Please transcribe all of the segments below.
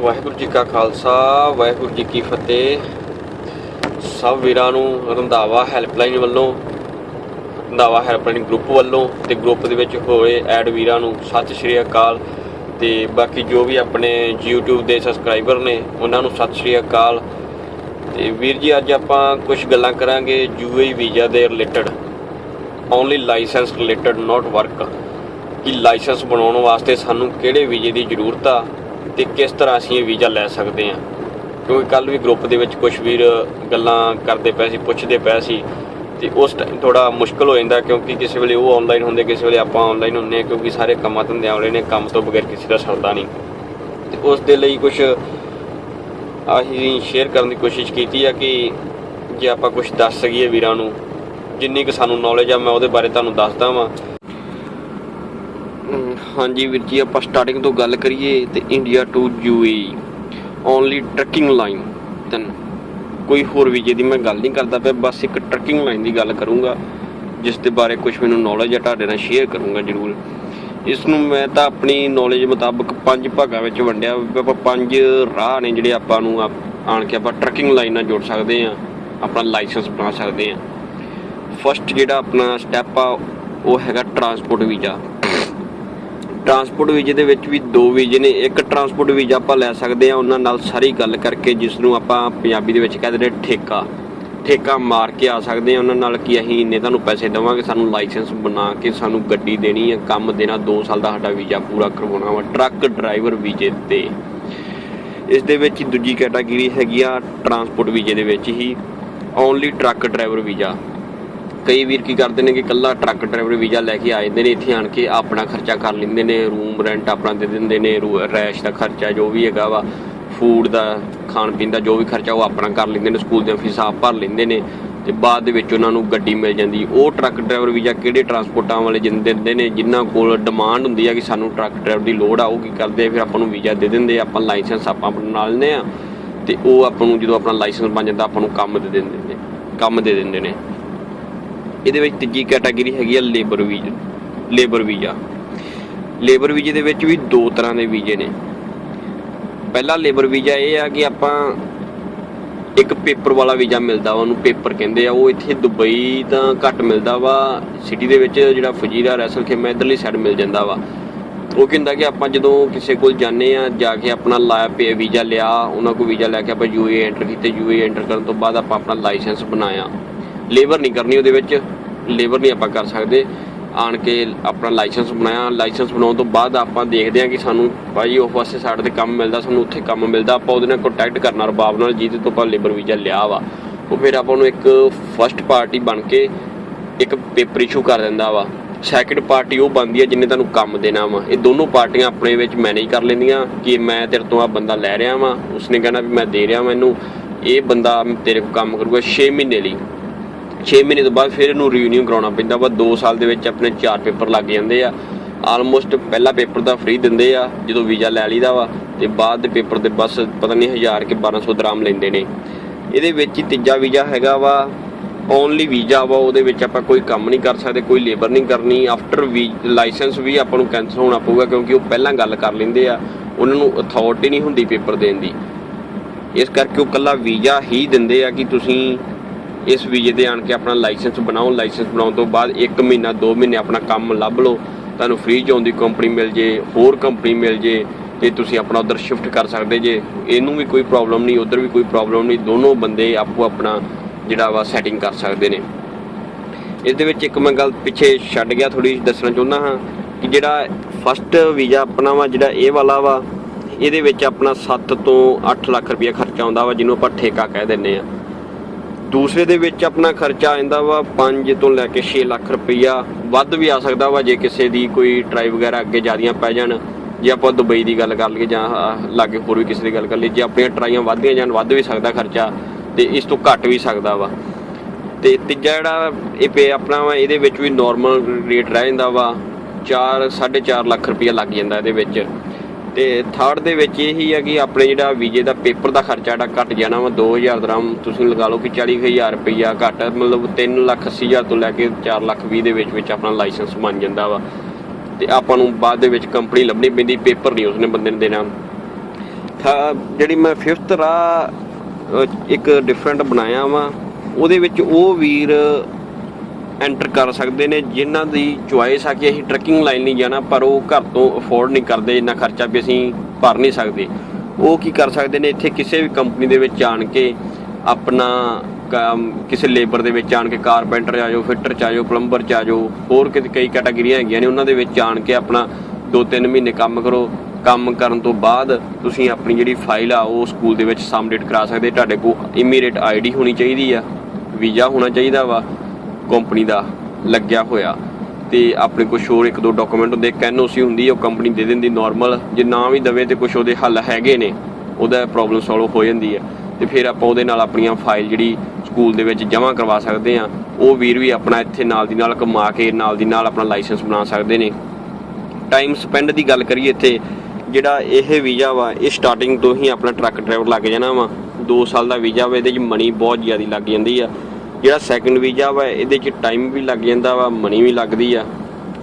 ਵਾਹਿਗੁਰੂ ਜੀ ਕਾ ਖਾਲਸਾ, ਵਾਹਿਗੁਰੂ ਜੀ ਕੀ ਫਤਿਹ। ਸਭ ਵੀਰਾਂ ਨੂੰ ਰੰਧਾਵਾ ਹੈਲਪਲਾਈਨ ਵੱਲੋਂ, ਰੰਧਾਵਾ ਹੈਲਪਲਾਈਨ ਗਰੁੱਪ ਵੱਲੋਂ ਤੇ ਗਰੁੱਪ ਦੇ ਵਿੱਚ ਹੋਏ ਐਡ ਵੀਰਾਂ ਨੂੰ ਸਤਿ ਸ਼੍ਰੀ ਅਕਾਲ। ਤੇ ਬਾਕੀ ਜੋ ਵੀ ਆਪਣੇ YouTube ਦੇ ਸਬਸਕ੍ਰਾਈਬਰ ਨੇ, ਉਹਨਾਂ ਨੂੰ ਸਤਿ ਸ਼੍ਰੀ ਅਕਾਲ। ਤੇ ਵੀਰ ਜੀ, ਅੱਜ ਆਪਾਂ ਕੁਝ ਗੱਲਾਂ ਕਰਾਂਗੇ UAE ਵੀਜ਼ਾ ਦੇ related. Only license related not work ਕਿ ਲਾਇਸੈਂਸ ਬਣਾਉਣ ਵਾਸਤੇ ਸਾਨੂੰ ਕਿਹੜੇ ਵੀਜ਼ੇ ਦੀ ਜ਼ਰੂਰਤ ਆ? ਤੇ ਕਿਸ ਤਰ੍ਹਾਂ ਅਸੀਂ ਇਹ ਵੀਜ਼ਾ ਲੈ ਸਕਦੇ ਹਾਂ? ਕਿਉਂਕਿ ਕੱਲ ਵੀ ਗਰੁੱਪ ਦੇ ਵਿੱਚ ਕੁਝ ਵੀਰ ਗੱਲਾਂ ਕਰਦੇ ਪਏ ਸੀ, ਪੁੱਛਦੇ ਪਏ ਸੀ ਤੇ ਉਸ ਟਾਈਮ ਥੋੜਾ ਮੁਸ਼ਕਲ ਹੋ ਜਾਂਦਾ ਕਿਉਂਕਿ ਕਿਸੇ ਵੇਲੇ ਉਹ ਆਨਲਾਈਨ ਹੁੰਦੇ, ਕਿਸੇ ਵੇਲੇ ਆਪਾਂ ਆਨਲਾਈਨ ਹੁੰਦੇ ਹਾਂ ਕਿਉਂਕਿ ਸਾਰੇ ਕੰਮਾਂ ਧੰਦਿਆਂ ਵਾਲੇ ਨੇ, ਕੰਮ ਤੋਂ ਬਗੈਰ ਕਿਸੇ ਦਾ ਸਰਦਾ ਨਹੀਂ। ਤੇ ਉਸ ਦੇ ਲਈ ਕੁਝ ਅਸੀਂ ਸ਼ੇਅਰ ਕਰਨ ਦੀ ਕੋਸ਼ਿਸ਼ ਕੀਤੀ ਆ ਕਿ ਜੇ ਆਪਾਂ ਕੁਝ ਦੱਸ ਸਕੀਏ ਵੀਰਾਂ ਨੂੰ, ਜਿੰਨੀ ਕਿ ਸਾਨੂੰ ਨੌਲੇਜ ਆ, ਮੈਂ ਉਹਦੇ ਬਾਰੇ ਤੁਹਾਨੂੰ ਦੱਸਦਾ ਵਾਂ। ਹਾਂਜੀ ਵੀਰ ਜੀ, ਆਪਾਂ ਸਟਾਰਟਿੰਗ ਤੋਂ ਗੱਲ ਕਰੀਏ ਤੇ India to UAE only trucking line ਤਨ। ਕੋਈ ਹੋਰ ਵੀਜ਼ੇ ਦੀ ਮੈਂ ਗੱਲ ਨਹੀਂ ਕਰਦਾ ਪਿਆ, ਬਸ ਇੱਕ ਟਰਕਿੰਗ ਲਾਈਨ ਦੀ ਗੱਲ ਕਰੂੰਗਾ, ਜਿਸ ਦੇ ਬਾਰੇ ਕੁਝ ਮੈਨੂੰ ਨੌਲੇਜ ਹੈ ਤੁਹਾਡੇ ਨਾਲ ਸ਼ੇਅਰ ਕਰੂੰਗਾ ਜਰੂਰ। ਇਸ ਨੂੰ ਮੈਂ ਤਾਂ ਆਪਣੀ ਨੌਲੇਜ ਮੁਤਾਬਕ ਪੰਜ ਭਾਗਾਂ ਵਿੱਚ ਵੰਡਿਆ। ਆਪਾਂ ਪੰਜ ਰਾਹ ਨੇ ਜਿਹੜੇ ਆਪਾਂ ਨੂੰ ਆਪ- ਆਣ ਕੇ ਆਪਾਂ ਟਰਕਿੰਗ ਲਾਈਨ ਨਾਲ ਜੋੜ ਸਕਦੇ ਆ ਆਪਣਾ ਲਾਇਸੈਂਸ ਬਣਾ ਸਕਦੇ ਆ ਫਸਟ ਜਿਹੜਾ ਆਪਣਾ ਸਟੈਪ ਆ, ਉਹ ਹੈਗਾ ਟਰਾਂਸਪੋਰਟ ਵੀਜ਼ਾ ਟਰਾਂਸਪੋਰਟ ਵੀਜ਼ੇ ਦੇ ਵਿੱਚ ਵੀ ਦੋ ਵੀਜ਼ੇ ਨੇ। ਇੱਕ ਟਰਾਂਸਪੋਰਟ ਵੀਜ਼ਾ ਆਪਾਂ ਲੈ ਸਕਦੇ ਆ ਉਹਨਾਂ ਨਾਲ ਸਾਰੀ ਗੱਲ ਕਰਕੇ ਜਿਸ ਨੂੰ ਆਪਾਂ ਪੰਜਾਬੀ ਦੇ ਵਿੱਚ ਕਹਿੰਦੇ ਨੇ ਠੇਕਾ। ਠੇਕਾ ਮਾਰ ਕੇ ਆ ਸਕਦੇ ਆ ਉਹਨਾਂ ਨਾਲ ਕਿ ਅਸੀਂ ਇੰਨੇ ਤੁਹਾਨੂੰ ਪੈਸੇ ਦੇਵਾਂਗੇ, ਸਾਨੂੰ ਲਾਇਸੈਂਸ ਬਣਾ ਕੇ ਸਾਨੂੰ ਗੱਡੀ ਦੇਣੀ ਹੈ, ਕੰਮ ਦੇਣਾ 2 ਸਾਲ ਦਾ ਸਾਡਾ ਵੀਜ਼ਾ ਪੂਰਾ ਕਰਵਾਉਣਾ ਵਾ, ਟਰੱਕ ਡਰਾਈਵਰ ਵੀਜ਼ੇ ਤੇ। ਇਸ ਦੇ ਵਿੱਚ ਦੂਜੀ ਕੈਟਾਗਰੀ ਹੈਗੀ ਆ ਟਰਾਂਸਪੋਰਟ ਵੀਜ਼ੇ ਦੇ ਵਿੱਚ ਹੀ, ਓਨਲੀ ਟਰੱਕ ਡਰਾਈਵਰ ਵੀਜ਼ਾ। ਕਈ ਵੀਰ ਕੀ ਕਰਦੇ ਨੇ ਕਿ ਕੱਲਾ ਟਰੱਕ ਡਰਾਈਵਰ ਵੀਜ਼ਾ ਲੈ ਕੇ ਆ ਜਾਂਦੇ ਨੇ, ਇੱਥੇ ਆਣ ਕੇ ਆਪਣਾ ਖਰਚਾ ਕਰ ਲੈਂਦੇ ਨੇ, ਰੂਮ ਰੈਂਟ ਆਪਣਾ ਦੇ ਦਿੰਦੇ ਨੇ ਰੂ- ਰੈਸ਼ ਦਾ ਖਰਚਾ ਜੋ ਵੀ ਹੈਗਾ ਵਾ ਫੂਡ ਦਾ, ਖਾਣ ਪੀਣ ਦਾ ਜੋ ਵੀ ਖਰਚਾ ਉਹ ਆਪਣਾ ਕਰ ਲੈਂਦੇ ਨੇ ਸਕੂਲ ਦੀਆਂ ਫੀਸਾਂ ਆਪ ਭਰ ਲੈਂਦੇ ਨੇ ਤੇ ਬਾਅਦ ਦੇ ਵਿੱਚ ਉਹਨਾਂ ਨੂੰ ਗੱਡੀ ਮਿਲ ਜਾਂਦੀ। ਉਹ ਟਰੱਕ ਡਰਾਈਵਰ ਵੀਜ਼ਾ ਕਿਹੜੇ ਟਰਾਂਸਪੋਰਟਾਂ ਵਾਲੇ ਜਿੰਦੇ ਦਿੰਦੇ ਨੇ ਜਿਨ੍ਹਾਂ ਕੋਲ ਡਿਮਾਂਡ ਹੁੰਦੀ ਆ ਕਿ ਸਾਨੂੰ ਟਰੱਕ ਡਰਾਈਵਰ ਦੀ ਲੋੜ ਆ, ਉਹ ਕੀ ਕਰਦੇ ਫਿਰ ਆਪਾਂ ਨੂੰ ਵੀਜ਼ਾ ਦੇ ਦਿੰਦੇ ਆਪਾਂ ਲਾਇਸੈਂਸ ਆਪਾਂ ਬਣਾ ਲੈਂਦੇ ਆ ਤੇ ਉਹ ਆਪਾਂ ਨੂੰ ਜਦੋਂ ਆਪਣਾ ਲਾਇਸੈਂਸ ਬਣ ਜਾਂਦਾ, ਆਪਾਂ ਨੂੰ ਕੰਮ ਦੇ ਦਿੰਦੇ ਨੇ, ਕੰਮ ਦੇ ਦਿੰਦੇ ਨੇ। ਇਹਦੇ ਵਿੱਚ ਤੀਜੀ ਕੈਟਾਗਰੀ ਹੈਗੀ ਆ labour visa labour visa labour ਵੀਜ਼ੇ ਦੇ ਵਿੱਚ ਵੀ ਦੋ ਤਰ੍ਹਾਂ ਦੇ ਵੀਜ਼ੇ ਨੇ। ਪਹਿਲਾ ਲੇਬਰ ਵੀਜ਼ਾ ਇਹ ਆ ਕਿ ਆਪਾਂ ਇੱਕ ਪੇਪਰ ਵਾਲਾ ਵੀਜ਼ਾ ਮਿਲਦਾ ਵਾ, ਉਹਨੂੰ ਪੇਪਰ ਕਹਿੰਦੇ ਆ। ਉਹ ਇੱਥੇ ਦੁਬਈ ਤਾਂ ਘੱਟ ਮਿਲਦਾ ਵਾ ਸਿਟੀ ਦੇ ਵਿੱਚ ਜਿਹੜਾ ਫਜੀਰਾ ਰੈਸਲ ਖੇਮਾ ਇਧਰਲੀ ਸਾਈਡ ਮਿਲ ਜਾਂਦਾ ਵਾ। ਉਹ ਕਹਿੰਦਾ ਕਿ ਆਪਾਂ ਜਦੋਂ ਕਿਸੇ ਕੋਲ ਜਾਂਦੇ ਆ, ਜਾ ਕੇ ਆਪਣਾ ਲਾਇਆ ਪੇ ਵੀਜ਼ਾ ਲਿਆ, ਉਹਨਾਂ ਕੋਲ ਵੀਜ਼ਾ ਲੈ ਕੇ ਆਪਾਂ ਯੂਏ ਐਂਟਰ ਕੀਤੇ। ਯੂਏ ਐਂਟਰ ਕਰਨ ਤੋਂ ਬਾਅਦ ਆਪਾਂ ਆਪਣਾ ਲਾਇਸੈਂਸ ਬਣਾਇਆ। ਲੇਬਰ ਨਹੀਂ ਕਰਨੀ ਉਹਦੇ ਵਿੱਚ, ਲੇਬਰ ਨਹੀਂ ਆਪਾਂ ਕਰ ਸਕਦੇ। ਆਣ ਕੇ ਆਪਣਾ ਲਾਇਸੈਂਸ ਬਣਾਇਆ, ਲਾਇਸੈਂਸ ਬਣਾਉਣ ਤੋਂ ਬਾਅਦ ਆਪਾਂ ਦੇਖਦੇ ਹਾਂ ਕਿ ਸਾਨੂੰ ਭਾਈ ਉਹ ਪਾਸੇ ਸਾਡੇ ਤੇ ਕੰਮ ਮਿਲਦਾ, ਸਾਨੂੰ ਉੱਥੇ ਕੰਮ ਮਿਲਦਾ। ਆਪਾਂ ਉਹਦੇ ਨਾਲ ਕੰਟੈਕਟ ਕਰਨਾ, ਰਬਾਬ ਨਾਲ ਜਿਹਦੇ ਤੋਂ ਆਪਾਂ ਲੇਬਰ ਵੀਜ਼ਾ ਲਿਆ ਵਾ। ਉਹ ਫਿਰ ਆਪਾਂ ਨੂੰ ਇੱਕ ਫਸਟ ਪਾਰਟੀ ਬਣ ਕੇ ਇੱਕ ਪੇਪਰ ਇਸ਼ੂ ਕਰ ਦਿੰਦਾ ਵਾ। ਸੈਕਿੰਡ ਪਾਰਟੀ ਉਹ ਬਣਦੀ ਹੈ ਜਿਹਨੇ ਤੁਹਾਨੂੰ ਕੰਮ ਦੇਣਾ ਵਾ। ਇਹ ਦੋਨੋਂ ਪਾਰਟੀਆਂ ਆਪਣੇ ਵਿੱਚ ਮੈਨੇਜ ਕਰ ਲੈਂਦੀਆਂ ਕਿ ਮੈਂ ਤੇਰੇ ਤੋਂ ਆ ਬੰਦਾ ਲੈ ਰਿਹਾ ਵਾਂ, ਉਸਨੇ ਕਹਿਣਾ ਵੀ ਮੈਂ ਦੇ ਰਿਹਾ ਮੈਨੂੰ। ਇਹ ਬੰਦਾ ਤੇਰੇ ਕੋਲ ਕੰਮ ਕਰੂਗਾ 6 ਮਹੀਨੇ ਲਈ। 6 ਮਹੀਨੇ ਤੋਂ ਬਾਅਦ ਫਿਰ ਇਹਨੂੰ ਰੀਯੂਨੀਅਨ ਕਰਾਉਣਾ ਪੈਂਦਾ ਵਾ। 2 ਸਾਲ ਦੇ ਵਿੱਚ ਆਪਣੇ 4 ਪੇਪਰ ਲੱਗ ਜਾਂਦੇ ਆ। ਆਲਮੋਸਟ ਪਹਿਲਾ ਪੇਪਰ ਤਾਂ ਫ੍ਰੀ ਦਿੰਦੇ ਆ, ਜਦੋਂ ਵੀਜ਼ਾ ਲੈ ਲਈਦਾ ਵਾ ਤੇ ਬਾਅਦ ਦੇ ਪੇਪਰ 'ਤੇ ਬਸ ਪਤਾ ਨਹੀਂ 1000 ਕਿ 1200 ਦਰਾਮ ਲੈਂਦੇ ਨੇ। ਇਹਦੇ ਵਿੱਚ ਹੀ ਤੀਜਾ ਵੀਜ਼ਾ ਹੈਗਾ ਵਾ ਓਨਲੀ ਵੀਜ਼ਾ ਵਾ, ਉਹਦੇ ਵਿੱਚ ਆਪਾਂ ਕੋਈ ਕੰਮ ਨਹੀਂ ਕਰ ਸਕਦੇ, ਕੋਈ ਲੇਬਰ ਨਹੀਂ ਕਰਨੀ। ਆਫਟਰ ਵੀ ਲਾਇਸੈਂਸ ਵੀ ਆਪਾਂ ਨੂੰ ਕੈਂਸਲ ਹੋਣਾ ਪਊਗਾ ਕਿਉਂਕਿ ਉਹ ਪਹਿਲਾਂ ਗੱਲ ਕਰ ਲੈਂਦੇ ਆ। ਉਹਨਾਂ ਨੂੰ ਅਥਾਰਟੀ ਨਹੀਂ ਹੁੰਦੀ ਪੇਪਰ ਦੇਣ ਦੀ। ਇਸ ਕਰਕੇ ਉਹ ਕੱਲਾ ਵੀਜ਼ਾ ਹੀ ਦਿੰਦੇ ਆ ਕਿ ਤੁਸੀਂ ਇਸ ਵੀਜ਼ੇ ਤੇ ਆਣ ਕੇ ਆਪਣਾ ਲਾਇਸੈਂਸ ਬਣਾਓ, ਲਾਇਸੈਂਸ ਬਣਾਉਣ ਤੋਂ ਬਾਅਦ 1 ਮਹੀਨਾ 2 ਮਹੀਨੇ ਆਪਣਾ ਕੰਮ ਲੱਭ ਲਓ, ਤੁਹਾਨੂੰ ਫ੍ਰੀ ਚ ਆਉਂਦੀ ਕੰਪਨੀ ਮਿਲ ਜੇ, ਹੋਰ ਕੰਪਨੀ ਮਿਲ ਜੇ, ਤੇ ਤੁਸੀਂ ਆਪਣਾ ਉਧਰ ਸ਼ਿਫਟ ਕਰ ਸਕਦੇ ਜੇ। ਇਹਨੂੰ ਵੀ ਕੋਈ ਪ੍ਰੋਬਲਮ ਨਹੀਂ, ਉਧਰ ਵੀ ਕੋਈ ਪ੍ਰੋਬਲਮ ਨਹੀਂ, ਦੋਨੋਂ ਬੰਦੇ ਆਪੋ ਆਪਣਾ ਜਿਹੜਾ ਵਾ ਸੈਟਿੰਗ ਕਰ ਸਕਦੇ ਨੇ। ਇਸ ਦੇ ਵਿੱਚ ਇੱਕ ਮੈਂ ਗੱਲ ਪਿੱਛੇ ਛੱਡ ਗਿਆ ਥੋੜੀ ਦੱਸਣਾ ਚਾਹੁੰਦਾ ਹਾਂ ਕਿ ਜਿਹੜਾ ਫਸਟ ਵੀਜ਼ਾ ਆਪਣਾ ਵਾ, ਜਿਹੜਾ ਇਹ ਵਾਲਾ ਵਾ, ਇਹਦੇ ਵਿੱਚ ਆਪਣਾ 7 ਤੋਂ 8 ਲੱਖ ਰੁਪਏ ਖਰਚਾ ਆਉਂਦਾ ਵਾ, ਜਿਹਨੂੰ ਆਪਾਂ ਠੇਕਾ ਕਹਿ ਦਿੰਦੇ ਆ ਦੂਸਰੇ ਦੇ ਵਿੱਚ ਆਪਣਾ ਖਰਚਾ ਆਂਦਾ ਵਾ 5 ਤੋਂ ਲੈ ਕੇ 6 ਲੱਖ ਰੁਪਈਆ ਵੱਧ ਵੀ ਆ ਸਕਦਾ ਵਾ, ਜੇ ਕਿਸੇ ਦੀ ਕੋਈ ਟਰਾਈ ਵਗੈਰਾ ਅੱਗੇ ਜਿਆਦੀਆਂ ਪੈ ਜਾਣ। ਜੇ ਆਪਾਂ ਦੁਬਈ ਦੀ ਗੱਲ ਕਰ ਲਈਏ ਜਾਂ ਲਾਗੇ ਹੋਰ ਵੀ ਕਿਸੇ ਦੀ ਗੱਲ ਕਰ ਲਈਏ, ਜੇ ਆਪਣੀਆਂ ਟਰਾਈਆਂ ਵੱਧਦੀਆਂ ਜਾਣ, ਵੱਧ ਵੀ ਸਕਦਾ ਖਰਚਾ, ਤੇ ਇਸ ਤੋਂ ਘੱਟ ਵੀ ਸਕਦਾ ਵਾ। ਤੇ ਤੀਜਾ ਜਿਹੜਾ ਇਹ ਪੇ ਆਪਣਾ ਵਾ, ਇਹਦੇ ਵਿੱਚ ਵੀ ਨਾਰਮਲ ਰੇਟ ਰਹਿ ਜਾਂਦਾ ਵਾ 4 4.5 ਲੱਖ ਰੁਪਈਆ ਲੱਗ ਜਾਂਦਾ ਇਹਦੇ ਵਿੱਚ। ਤੇ ਥਰਡ ਦੇ ਵਿੱਚ ਇਹ ਹੀ ਹੈ ਕਿ ਆਪਣੇ ਜਿਹੜਾ ਵੀਜ਼ੇ ਦਾ ਪੇਪਰ ਦਾ ਖਰਚਾ ਜਿਹੜਾ ਘਟ ਜਾਣਾ ਵਾ 2000 ਦਰਮ ਤੁਸੀਂ ਲਗਾ ਲਓ ਕਿ 40000 ਰੁਪਈਆ ਘੱਟ, ਮਤਲਬ 3 ਲੱਖ 80000 ਤੋਂ ਲੈ ਕੇ 4 ਲੱਖ 20 ਦੇ ਵਿੱਚ ਵਿੱਚ ਆਪਣਾ ਲਾਇਸੈਂਸ ਬਣ ਜਾਂਦਾ ਵਾ। ਤੇ ਆਪਾਂ ਨੂੰ ਬਾਅਦ ਦੇ ਵਿੱਚ ਕੰਪਨੀ ਲੱਭਣੀ ਪੈਂਦੀ, ਪੇਪਰ ਨਹੀਂ ਉਸਨੇ ਬੰਦੇ ਨੂੰ ਦੇਣਾ। ਥਾ- ਜਿਹੜੀ ਮੈਂ ਫਿਫਥ ਰਾਹ ਇੱਕ ਡਿਫਰੈਂਟ ਬਣਾਇਆ ਵਾ, ਉਹਦੇ ਵਿੱਚ ਉਹ ਵੀਰ ਐਂਟਰ ਕਰ ਸਕਦੇ ਨੇ, ਜਿਨ੍ਹਾਂ ਦੀ ਚੁਆਇਸ ਆ ਕਿ ਅਸੀਂ ਟਰੈਕਿੰਗ ਲਾਈਨ ਨਹੀਂ ਜਾਣਾ, ਪਰ ਉਹ ਘਰ ਤੋਂ ਅਫੋਰਡ ਨਹੀਂ ਕਰਦੇ, ਇੰਨਾ ਖਰਚਾ ਵੀ ਅਸੀਂ ਭਰ ਨਹੀਂ ਸਕਦੇ। ਉਹ ਕੀ ਕਰ ਸਕਦੇ ਨੇ, ਇੱਥੇ ਕਿਸੇ ਵੀ ਕੰਪਨੀ ਦੇ ਵਿੱਚ ਆਣ ਕੇ ਆਪਣਾ ਕੰਮ- ਕਿਸੇ ਲੇਬਰ ਦੇ ਵਿੱਚ ਆਣ ਕੇ ਕਾਰਪੈਂਟਰ ਆ ਜਾਓ, ਫਿੱਟਰ ਚ ਆ ਜਾਓ, ਪਲੰਬਰ ਚ ਆ ਜਾਓ, ਹੋਰ ਕਿਤੇ ਕਈ ਕੈਟਾਗਰੀਆਂ ਹੈਗੀਆਂ ਨੇ, ਉਹਨਾਂ ਦੇ ਵਿੱਚ ਆਣ ਕੇ ਆਪਣਾ 2-3 ਮਹੀਨੇ ਕੰਮ ਕਰੋ। ਕੰਮ ਕਰਨ ਤੋਂ ਬਾਅਦ ਤੁਸੀਂ ਆਪਣੀ ਜਿਹੜੀ ਫਾਈਲ ਆ, ਉਹ ਸਕੂਲ ਦੇ ਵਿੱਚ ਸਬਮਿਟ ਕਰਾ ਸਕਦੇ, ਤੁਹਾਡੇ ਕੋਲ ਇਮੀਡੀਏਟ ਆਈਡੀ ਹੋਣੀ ਚਾਹੀਦੀ ਆ, ਵੀਜ਼ਾ ਹੋਣਾ ਚਾਹੀਦਾ ਵਾ। ਕੰਪਨੀ ਦਾ ਲੱਗਿਆ ਹੋਇਆ। ਤੇ ਆਪਣੇ ਕੋਲ ਹੋਰ ਇੱਕ ਦੋ ਡਾਕੂਮੈਂਟ ਹੁੰਦੇ, ਇੱਕ ਐਨਓਸੀ ਹੁੰਦੀ ਹੈ ਉਹ ਕੰਪਨੀ ਦੇ ਦਿੰਦੀ ਨਾਰਮਲ ਜੇ ਨਾ ਵੀ ਦਵੇ ਤੇ ਕੁਝ ਉਹਦੇ ਹੱਲ ਹੈਗੇ ਨੇ, ਉਹਦਾ ਪ੍ਰੋਬਲਮ ਸੋਲਵ ਹੋ ਜਾਂਦੀ ਹੈ। ਤੇ ਫਿਰ ਆਪਾਂ ਉਹਦੇ ਨਾਲ ਆਪਣੀਆਂ ਫਾਈਲ ਜਿਹੜੀ ਸਕੂਲ ਦੇ ਵਿੱਚ ਜਮ੍ਹਾਂ ਕਰਵਾ ਸਕਦੇ ਆ ਉਹ ਵੀਰ ਵੀ ਆਪਣਾ ਇੱਥੇ ਨਾਲ ਦੀ ਨਾਲ ਕਮਾ ਕੇ, ਨਾਲ ਦੀ ਨਾਲ ਆਪਣਾ ਲਾਇਸੈਂਸ ਬਣਾ ਸਕਦੇ ਨੇ। ਟਾਈਮ ਸਪੈਂਡ ਦੀ ਗੱਲ ਕਰੀਏ ਇੱਥੇ, ਜਿਹੜਾ ਇਹ ਵੀਜ਼ਾ ਵਾ, ਇਹ ਸਟਾਰਟਿੰਗ ਤੋਂ ਹੀ ਆਪਣਾ ਟਰੱਕ ਡਰਾਈਵਰ ਲੱਗ ਜਾਣਾ ਵਾ। 2 ਸਾਲ ਦਾ ਵੀਜ਼ਾ ਵਾ, ਇਹਦੇ 'ਚ ਮਨੀ ਬਹੁਤ ਜ਼ਿਆਦਾ ਲੱਗ ਜਾਂਦੀ ਆ। ਜਿਹੜਾ ਸੈਕੰਡ ਵੀਜ਼ਾ ਵਾ, ਇਹਦੇ 'ਚ ਟਾਈਮ ਵੀ ਲੱਗ ਜਾਂਦਾ ਵਾ ਮਨੀ ਵੀ ਲੱਗਦੀ ਆ।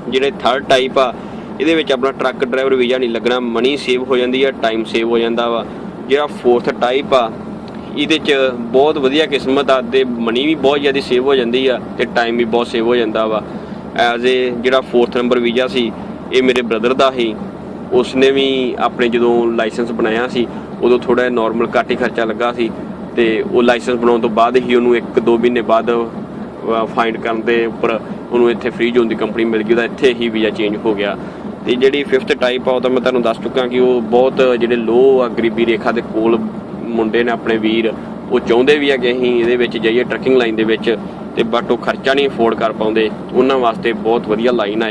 ਜਿਹੜੇ ਥਰਡ ਟਾਈਪ ਆ, ਇਹਦੇ ਵਿੱਚ ਆਪਣਾ ਟਰੱਕ ਡਰਾਈਵਰ ਵੀਜ਼ਾ ਨਹੀਂ ਲੱਗਣਾ ਮਨੀ ਸੇਵ ਹੋ ਜਾਂਦੀ ਆ ਟਾਈਮ ਸੇਵ ਹੋ ਜਾਂਦਾ ਵਾ। ਜਿਹੜਾ ਫੋਰਥ ਟਾਈਪ ਆ, ਇਹਦੇ 'ਚ ਬਹੁਤ ਵਧੀਆ ਕਿਸਮਤ ਆ ਤੇ ਮਨੀ ਵੀ ਬਹੁਤ ਜ਼ਿਆਦਾ ਸੇਵ ਹੋ ਜਾਂਦੀ ਆ ਤੇ ਟਾਈਮ ਵੀ ਬਹੁਤ ਸੇਵ ਹੋ ਜਾਂਦਾ ਵਾ। ਐਜ਼ ਏ ਜਿਹੜਾ ਫੋਰਥ ਨੰਬਰ ਵੀਜ਼ਾ ਸੀ, ਇਹ ਮੇਰੇ ਬ੍ਰਦਰ ਦਾ ਸੀ। ਉਸਨੇ ਵੀ ਆਪਣੇ ਜਦੋਂ ਲਾਇਸੈਂਸ ਬਣਾਇਆ ਸੀ, ਉਦੋਂ ਥੋੜਾ ਨਾਰਮਲ ਘੱਟ ਹੀ ਖਰਚਾ ਲੱਗਾ ਸੀ। ਤੇ ਉਹ ਲਾਇਸੈਂਸ ਬਣਾਉਣ ਤੋਂ ਬਾਅਦ ਹੀ ਉਹਨੂੰ 1-2 ਮਹੀਨੇ ਬਾਅਦ ਫਾਈਂਡ ਕਰਨ ਦੇ ਉੱਪਰ ਉਹਨੂੰ ਇੱਥੇ ਫ੍ਰੀ ਜ਼ੋਨ ਦੀ ਕੰਪਨੀ ਮਿਲ ਗਈ ਤਾਂ ਇੱਥੇ ਹੀ ਵੀਜ਼ਾ ਚੇਂਜ ਹੋ ਗਿਆ। ਤੇ ਜਿਹੜੀ 5th ਟਾਈਪ ਆ, ਉਹ ਤਾਂ ਮੈਂ ਤੁਹਾਨੂੰ ਦੱਸ ਚੁੱਕਾ ਕਿ ਉਹ ਬਹੁਤ ਜਿਹੜੇ ਲੋ ਆ, ਗਰੀਬੀ ਰੇਖਾ ਦੇ ਕੋਲ ਮੁੰਡੇ ਨੇ ਆਪਣੇ ਵੀਰ, ਉਹ ਚਾਹੁੰਦੇ ਵੀ ਆ ਕਿ ਅਸੀਂ ਇਹਦੇ ਵਿੱਚ ਜਾਈਏ ਟਰੱਕਿੰਗ ਲਾਈਨ ਦੇ ਵਿੱਚ ਤੇ ਬਟ ਉਹ ਖਰਚਾ ਨਹੀਂ ਅਫੋਰਡ ਕਰ ਪਾਉਂਦੇ। ਉਹਨਾਂ ਵਾਸਤੇ ਬਹੁਤ ਵਧੀਆ ਲਾਈਨ ਆ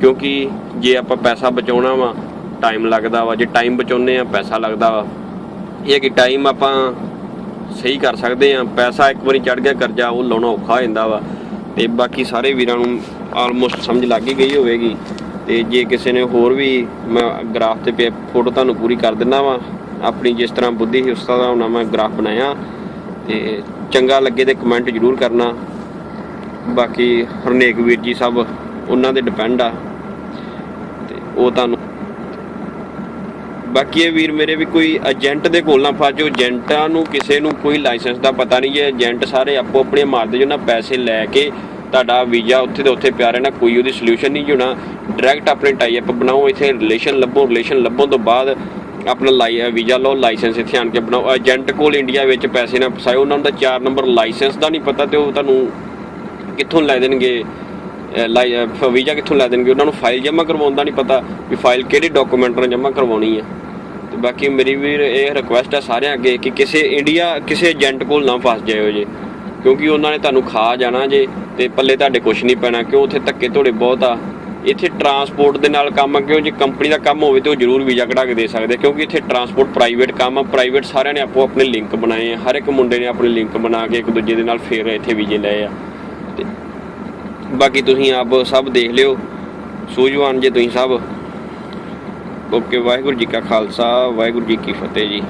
ਕਿਉਂਕਿ ਜੇ ਆਪਾਂ ਪੈਸਾ ਬਚਾਉਣਾ ਵਾ ਟਾਈਮ ਲੱਗਦਾ ਵਾ, ਜੇ ਟਾਈਮ ਬਚਾਉਨੇ ਆ, ਪੈਸਾ ਲੱਗਦਾ ਵਾ। ਇਹ ਹੈ ਕਿ ਟਾਈਮ ਆਪਾਂ ਸਹੀ ਕਰ ਸਕਦੇ ਆ ਪੈਸਾ ਇੱਕ ਵਾਰੀ ਚੜ ਗਿਆ, ਕਰਜ਼ਾ ਉਹ ਲਾਉਣਾ ਔਖਾ ਹੋ ਜਾਂਦਾ ਵਾ। ਤੇ ਬਾਕੀ ਸਾਰੇ ਵੀਰਾਂ ਨੂੰ ਆਲਮੋਸਟ ਸਮਝ ਲੱਗ ਹੀ ਗਈ ਹੋਵੇਗੀ। ਤੇ ਜੇ ਕਿਸੇ ਨੇ ਹੋਰ ਵੀ ਮੈਂ ਗ੍ਰਾਫ ਤੇ ਪੇ ਫੋਟੋ ਤੁਹਾਨੂੰ ਪੂਰੀ ਕਰ ਦਿੰਦਾ ਵਾ। ਆਪਣੀ ਜਿਸ ਤਰ੍ਹਾਂ ਬੁੱਧੀ ਸੀ ਉਸ ਤਰ੍ਹਾਂ ਦਾ ਹੁਣ, ਮੈਂ ਗ੍ਰਾਫ ਬਣਾਇਆ। ਤੇ ਚੰਗਾ ਲੱਗੇ ਤੇ ਕਮੈਂਟ ਜ਼ਰੂਰ ਕਰਨਾ। ਬਾਕੀ ਹਰਨੇਕ ਵੀਰ ਜੀ ਸਭ, ਉਹਨਾਂ ਦੇ ਡਿਪੈਂਡ ਆ। ਤੇ ਉਹ ਤੁਹਾਨੂੰ ਬਾਕੀ ਇਹ ਵੀਰ ਮੇਰੇ ਵੀ ਕੋਈ ਏਜੰਟ ਦੇ ਕੋਲ ਨਾ ਫਸ ਜਾਓ। ਏਜੰਟਾਂ ਨੂੰ ਕਿਸੇ ਨੂੰ ਕੋਈ ਲਾਇਸੈਂਸ ਦਾ ਪਤਾ ਨਹੀਂ ਜੇ ਏਜੰਟ ਸਾਰੇ ਆਪੋ ਆਪਣੇ ਮਾਰਦੇ ਜੋ ਨਾ ਪੈਸੇ ਲੈ ਕੇ ਤੁਹਾਡਾ ਵੀਜ਼ਾ ਉੱਥੇ ਦੇ ਉੱਥੇ ਪਿਆ ਰਹਿਣਾ, ਕੋਈ ਉਹਦੀ ਸੋਲੂਸ਼ਨ ਨਹੀਂ ਹੋਣਾ। ਡਾਇਰੈਕਟ ਆਪਣੇ ਟਾਈ ਅਪ ਬਣਾਓ, ਇੱਥੇ ਰਿਲੇਸ਼ਨ ਲੱਭੋ ਰਿਲੇਸ਼ਨ ਲੱਭਣ ਤੋਂ ਬਾਅਦ ਆਪਣਾ ਲਾਈ, ਵੀਜ਼ਾ ਲਓ ਲਾਇਸੈਂਸ ਇੱਥੇ ਆਣ ਕੇ ਬਣਾਓ। ਏਜੰਟ ਕੋਲ ਇੰਡੀਆ ਵਿੱਚ ਪੈਸੇ ਨਾ ਫਸਾਇਓ, ਉਹਨਾਂ ਦਾ 4 ਨੰਬਰ ਲਾਇਸੈਂਸ ਦਾ ਨਹੀਂ ਪਤਾ ਤੇ ਉਹ ਤੁਹਾਨੂੰ ਕਿੱਥੋਂ ਲੈ ਦੇਣਗੇ। ਵੀਜ਼ਾ ਕਿੱਥੋਂ ਲੈ ਦੇਣਗੇ? ਉਹਨਾਂ ਨੂੰ ਫਾਈਲ ਜਮ੍ਹਾਂ ਕਰਵਾਉਣ ਦਾ ਨਹੀਂ ਪਤਾ ਵੀ ਫਾਈਲ ਕਿਹੜੇ ਡਾਕੂਮੈਂਟ ਨਾਲ ਜਮ੍ਹਾਂ ਕਰਵਾਉਣੀ ਹੈ। ਤੇ ਬਾਕੀ ਮੇਰੀ ਵੀ ਇਹ ਰਿਕੁਐਸਟ ਹੈ ਸਾਰਿਆਂ ਅੱਗੇ ਕਿ ਕਿਸੇ ਇੰਡੀਆ ਕਿਸੇ ਏਜੰਟ ਕੋਲ ਨਾ ਫਸ ਜਾਇਓ ਜੇ। ਕਿਉਂਕਿ ਉਹਨਾਂ ਨੇ ਤੁਹਾਨੂੰ ਖਾ ਜਾਣਾ ਜੇ ਤੇ ਪੱਲੇ ਤੁਹਾਡੇ ਕੁਝ ਨਹੀਂ ਪੈਣਾ। ਕਿਉਂ? ਉੱਥੇ ਧੱਕੇ ਧੋੜੇ ਬਹੁਤ ਆ। ਇੱਥੇ ਟਰਾਂਸਪੋਰਟ ਦੇ ਨਾਲ ਕੰਮ ਆ, ਕਿਉਂ? ਜੇ ਕੰਪਨੀ ਦਾ ਕੰਮ ਹੋਵੇ ਤੇ ਉਹ ਜ਼ਰੂਰ ਵੀਜ਼ਾ ਕਢਾ ਕੇ ਦੇ ਸਕਦੇ ਕਿਉਂਕਿ ਇੱਥੇ ਟਰਾਂਸਪੋਰਟ ਪ੍ਰਾਈਵੇਟ ਕੰਮ ਆ। ਪ੍ਰਾਈਵੇਟ ਸਾਰਿਆਂ ਨੇ ਆਪੋ ਆਪਣੇ ਲਿੰਕ ਬਣਾਏ ਆ। ਹਰ ਇੱਕ ਮੁੰਡੇ ਨੇ ਆਪਣੇ ਲਿੰਕ ਬਣਾ ਕੇ ਇੱਕ ਦੂਜੇ ਦੇ ਨਾਲ ਫੇਰ ਇੱਥੇ ਵੀਜ਼ੇ ਲਏ ਆ। ਤੇ ਬਾਕੀ ਤੁਸੀਂ ਆਪ ਸਭ ਦੇਖ ਲਿਓ। ਸੂਝਵਾਨ ਜੇ ਤੁਸੀਂ ਸਭ। ਓਕੇ, ਵਾਹਿਗੁਰੂ ਜੀ ਕਾ ਖਾਲਸਾ, ਵਾਹਿਗੁਰੂ ਜੀ ਕੀ ਫਤਿਹ ਜੀ।